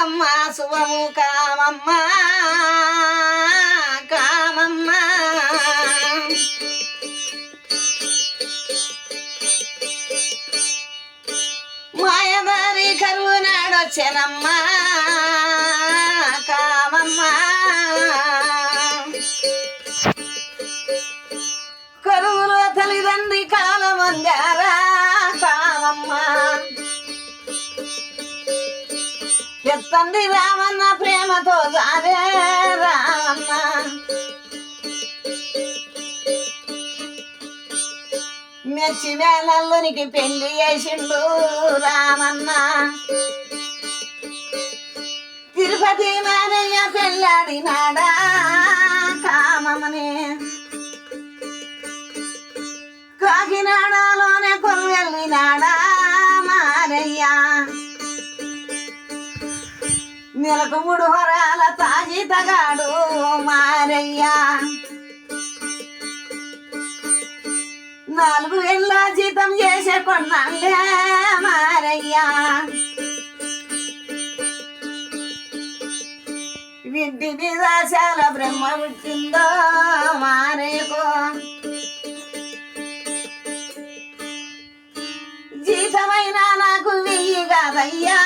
కామమ్మ శుభము కామమ్మ కామమ్మ. మాయదారి కరువు నాడొచ్చెనమ్మ. ఎత్తండి రామన్న ప్రేమతో సారే రామన్న. మెచ్చి వేలల్లునికి పెళ్ళి చేసిండు రామన్న. తిరుపతి మారయ్య పెళ్ళాడినాడా కామమని. కాకినాడలోనే కొలువెళ్ళినాడా నెలకు మూడు వరాల తాగి తగాడు మారయ్యా. నాలుగు ఇళ్ళ జీతం చేసే కొన్నాళ్ళే మారయ్యా. వింటి మీద చాలా బ్రహ్మ పుట్టిందో మారేకో జీతమైనా నాకు వెయ్యి కాదయ్యా.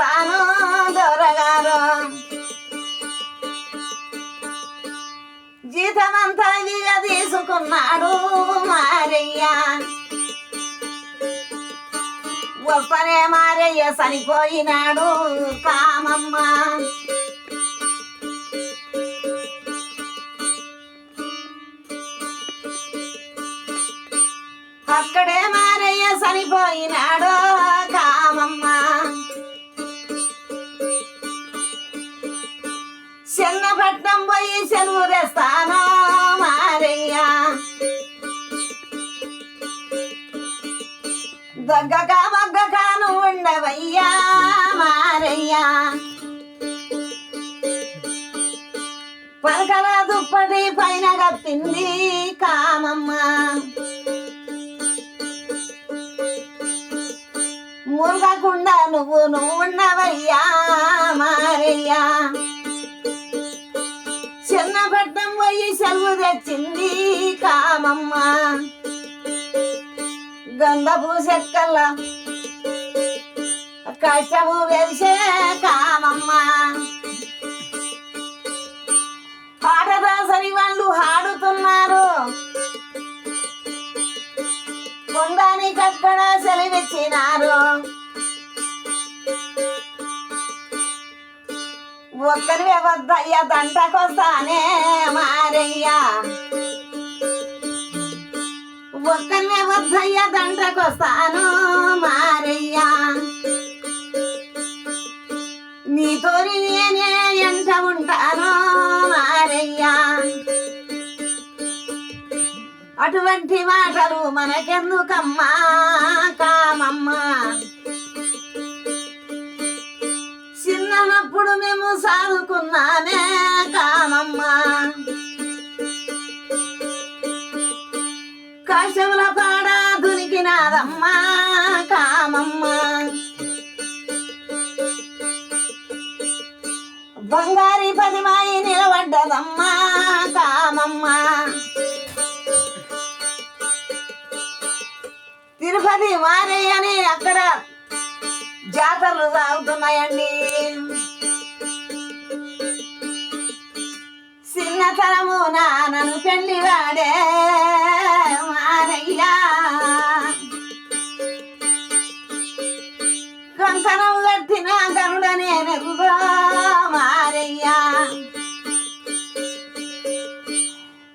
పోయి దొరగారు జీతమంతా ఇక తీసుకున్నాడు మారయ్యా. వస్తనే మారయ్య చనిపోయినాడు కామమ్మ. అక్కడ పోయి సెలవు తెస్తాను మారయ్య ఉండవయ్యా మారయ్యా. పలకల దుప్పటి పైన కప్పింది కామమ్మ. మురగకుండా నువ్వు నువ్వు ఉండవయ్యా మారయ్యా. తెచ్చింది కామమ్మ. గంధపు చెక్కల కష్టము వెలిసే కామమ్మ. పాటదాసరి వాళ్ళు ఆడుతున్నారు కొండానికి అక్కడ సెలవిచ్చినారు. ఒక్కరి వద్దయ్య దంటకొస్తానే మారయ్యా. ఒక్కనే వద్దయ్య దంటకొస్తాను మారయ్యా. నీతోని నేనే ఎంత ఉంటాను మారయ్యా. అటువంటి మాటలు మనకెందుకమ్మా కామమ్మా? చిన్నప్పుడు మేము సాదుకున్నామే కామమ్మా. కష్టముల పాడ దునికినాదమ్మా కామమ్మ. బంగారి పదిమాయి నిలబడ్డదమ్మా కామమ్మ. తిరుపతి మారయ్యని అక్కడ జాతరలు సాగుతున్నాయండి.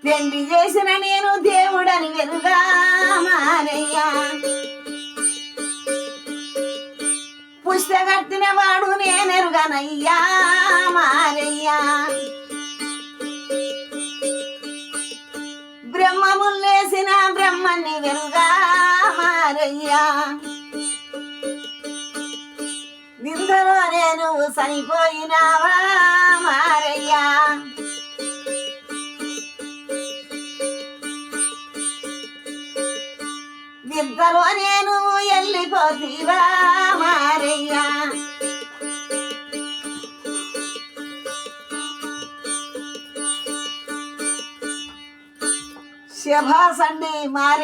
పెళ్ళి చేసిన నేను దేవుడని వెరుగా మారయ్యా పుస్తకట్టిన వాడు నేనెరుగనయ్యా మారయ్యా బ్రహ్మముల్లేసిన బ్రహ్మని వెరుగా మారయ్యా నిందలో నేను చనిపోయినావా మారయ్యా ఇంతలో నేను వెళ్ళిపోతీవా మారయ్యా? శభాసండి మారయ్య.